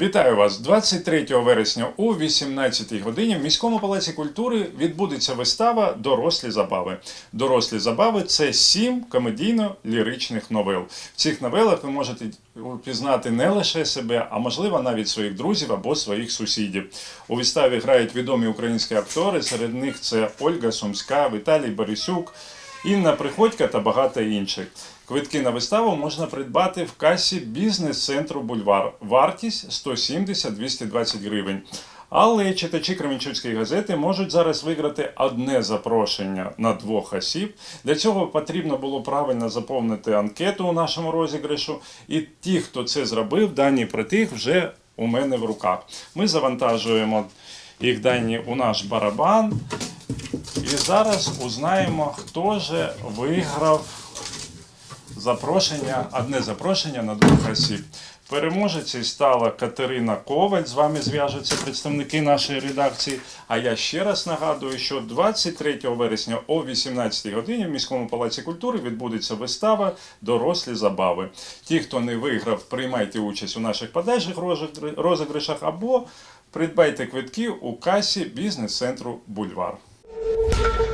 Вітаю вас 23 вересня о 18 годині в міському палаці культури відбудеться вистава Дорослі забави. Дорослі забави це сім комедійно-ліричних новел. В цих новелах ви можете впізнати не лише себе, а можливо навіть своїх друзів або своїх сусідів. У виставі грають відомі українські актори. Серед них це Ольга Сумська, Віталій Борисюк. Інна Приходька та багато інших. Квитки на виставу можна придбати в касі бізнес-центру Бульвар. Вартість 170-220 гривень. Але читачі Кременчуцької газети можуть зараз виграти одне запрошення на двох осіб. Для цього потрібно було правильно заповнити анкету у нашому розіграшу. І ті, хто це зробив, дані про тих вже у мене в руках. Ми завантажуємо їх дані у наш барабан. І зараз узнаємо, хто же виграв запрошення, одне запрошення на двох осіб. Переможецею стала Катерина Коваль. З вами зв'яжуться представники нашої редакції. А я ще раз нагадую, що 23 вересня о 18 годині в міському палаці культури відбудеться вистава Дорослі забави. Ті, хто не виграв, приймайте участь у наших подальших розіграшах або придбайте квитки у касі бізнес-центру Бульвар. thank you.